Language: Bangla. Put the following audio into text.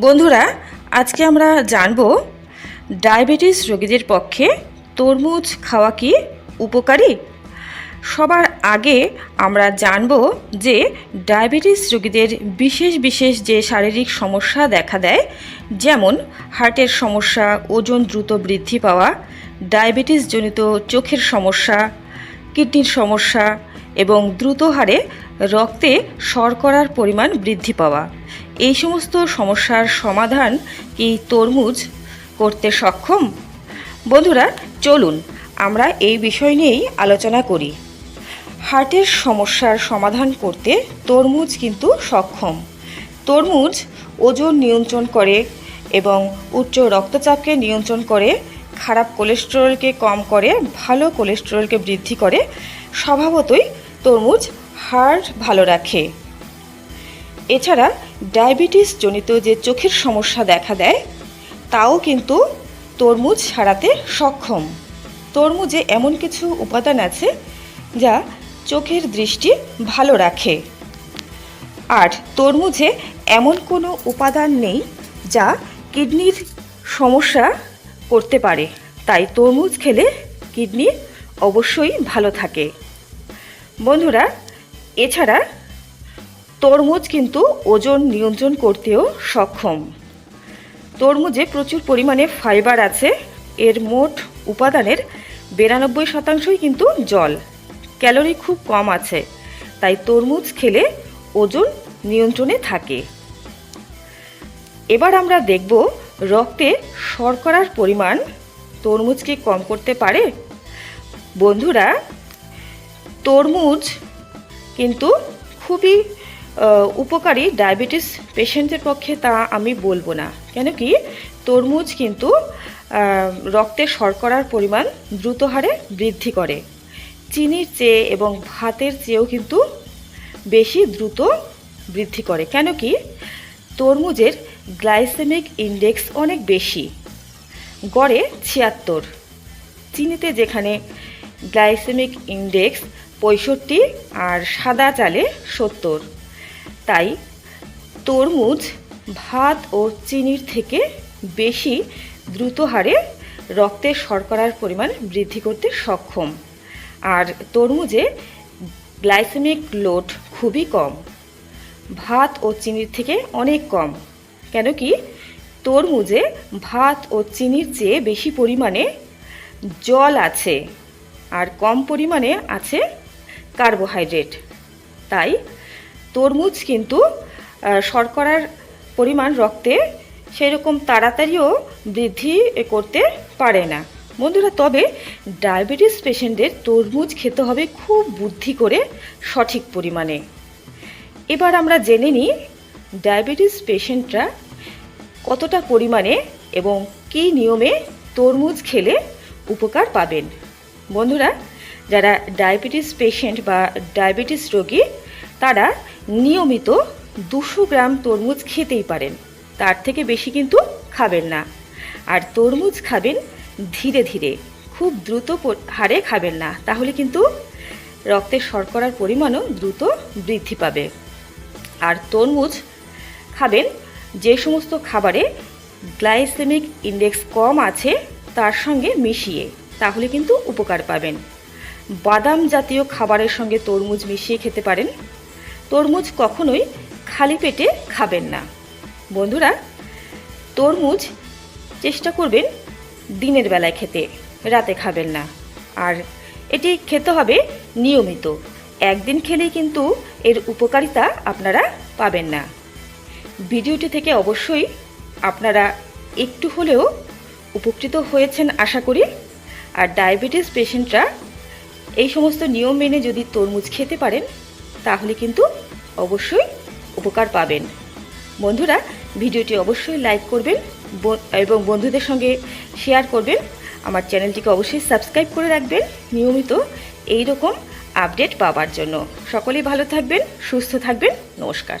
বন্ধুরা, আজকে আমরা জানব ডায়াবেটিস রোগীদের পক্ষে তরমুজ খাওয়া কি উপকারী? সবার আগে আমরা জানব যে ডায়াবেটিস রোগীদের বিশেষ বিশেষ যে শারীরিক সমস্যা দেখা দেয়, যেমন হার্টের সমস্যা, ওজন দ্রুত বৃদ্ধি পাওয়া, ডায়াবেটিস জনিত চোখের সমস্যা, কিডনির সমস্যা এবং দ্রুত হারে রক্তে শর্করার পরিমাণ বৃদ্ধি পাওয়া। এই সমস্ত সমস্যার সমাধান কি তরমুজ করতে সক্ষম? বন্ধুরা, চলুন আমরা এই বিষয় নিয়েই আলোচনা করি। হার্টের সমস্যার সমাধান করতে তরমুজ কিন্তু সক্ষম। তরমুজ ওজন নিয়ন্ত্রণ করে এবং উচ্চ রক্তচাপকে নিয়ন্ত্রণ করে, খারাপ কোলেস্টেরলকে কম করে, ভালো কোলেস্টেরলকে বৃদ্ধি করে, স্বভাবতই তরমুজ হার্ট ভালো রাখে। এছাড়া ডায়াবেটিস জনিত যে চোখের সমস্যা দেখা দেয়, তাও কিন্তু তরমুজ সারাতে সক্ষম। তরমুজে এমন কিছু উপাদান আছে যা চোখের দৃষ্টি ভালো রাখে। আর তরমুজে এমন কোনো উপাদান নেই যা কিডনির সমস্যা করতে পারে। তাই তরমুজ খেলে কিডনি অবশ্যই ভালো থাকে। বন্ধুরা, এছাড়া তরমুজ কিন্তু ওজন নিয়ন্ত্রণ করতেও সক্ষম। তরমুজে প্রচুর পরিমাণে ফাইবার আছে। এর মোট উপাদানের বিরানব্বই শতাংশই কিন্তু জল। ক্যালোরি খুব কম আছে, তাই তরমুজ খেলে ওজন নিয়ন্ত্রণে থাকে। এবার আমরা দেখব রক্তে শর্করার পরিমাণ। তরমুজকে কম করতে পারে? বন্ধুরা, তরমুজ কিন্তু খুবই উপকারী ডায়াবেটিস পেশেন্টের পক্ষে তা আমি বলব না। কেন কি? তরমুজ কিন্তু রক্তে শর্করার পরিমাণ দ্রুত হারে বৃদ্ধি করে। চিনির চেয়ে এবং ভাতের চেয়েও কিন্তু বেশি দ্রুত বৃদ্ধি করে। কেন কি? তরমুজের গ্লাইসেমিক ইন্ডেক্স অনেক বেশি। গড়ে ছিয়াত্তর। চিনিতে যেখানে গ্লাইসেমিক ইন্ডেক্স পঁয়ষট্টি আর সাদা চালে সত্তর। তাই তরমুজ, ভাত ও চিনির থেকে বেশি দ্রুত হারে রক্তে শর্করার পরিমাণ বৃদ্ধি করতে সক্ষম। আর তরমুজে গ্লাইসেমিক লোড খুবই কম। ভাত ও চিনির থেকে অনেক কম। কেন কি তরমুজে ভাত ও চিনির চেয়ে বেশি পরিমাণে জল আছে, আর কম পরিমাণে আছে কার্বোহাইড্রেট। তাই তরমুজ কিন্তু শর্করার পরিমাণ রক্তে সেই রকম তাড়াতাড়িও বৃদ্ধি করতে পারে না। বন্ধুরা, তবে ডায়াবেটিস পেশেন্টদের তরমুজ খেতে হবে খুব বুদ্ধি করে সঠিক পরিমাণে। এবার আমরা জেনে নিই ডায়াবেটিস পেশেন্টরা কতটা পরিমাণে এবং কী নিয়মে তরমুজ খেলে উপকার পাবেন। বন্ধুরা যারা ডায়াবেটিস পেশেন্ট বা ডায়াবেটিস রোগী, তারা নিয়মিত দুশো গ্রাম তরমুজ খেতেই পারেন। তার থেকে বেশি কিন্তু খাবেন না। আর তরমুজ খাবেন ধীরে ধীরে, খুব দ্রুত হারে খাবেন না। তাহলে কিন্তু রক্তের শর্করার পরিমাণও দ্রুত বৃদ্ধি পাবে। আর তরমুজ খাবেন, যে সমস্ত খাবারে গ্লাইসেমিক ইন্ডেক্স কম আছে, তার সঙ্গে মিশিয়ে, তাহলে কিন্তু উপকার পাবেন। বাদাম জাতীয় খাবারের সঙ্গে তরমুজ মিশিয়ে খেতে পারেন। তরমুজ কখনোই খালি পেটে খাবেন না। বন্ধুরা, তরমুজ চেষ্টা করবেন দিনের বেলায় খেতে, রাতে খাবেন না। আর এটি খেতে হবে নিয়মিত। একদিন খেলেই কিন্তু এর উপকারিতা আপনারা পাবেন না। ভিডিওটি থেকে অবশ্যই আপনারা একটু হলেও উপকৃত হয়েছেন আশা করি। আর ডায়াবেটিস পেশেন্টরা এই সমস্ত নিয়ম মেনে যদি তরমুজ খেতে পারেন, তাহলে কিন্তু অবশ্যই উপকার পাবেন। বন্ধুরা, ভিডিওটি অবশ্যই লাইক করবেন এবং বন্ধুদের সঙ্গে শেয়ার করবেন। আমার চ্যানেলটিকে অবশ্যই সাবস্ক্রাইব করে রাখবেন, নিয়মিত এই রকম আপডেট পাওয়ার জন্য। সকলেই ভালো থাকবেন, সুস্থ থাকবেন, নমস্কার।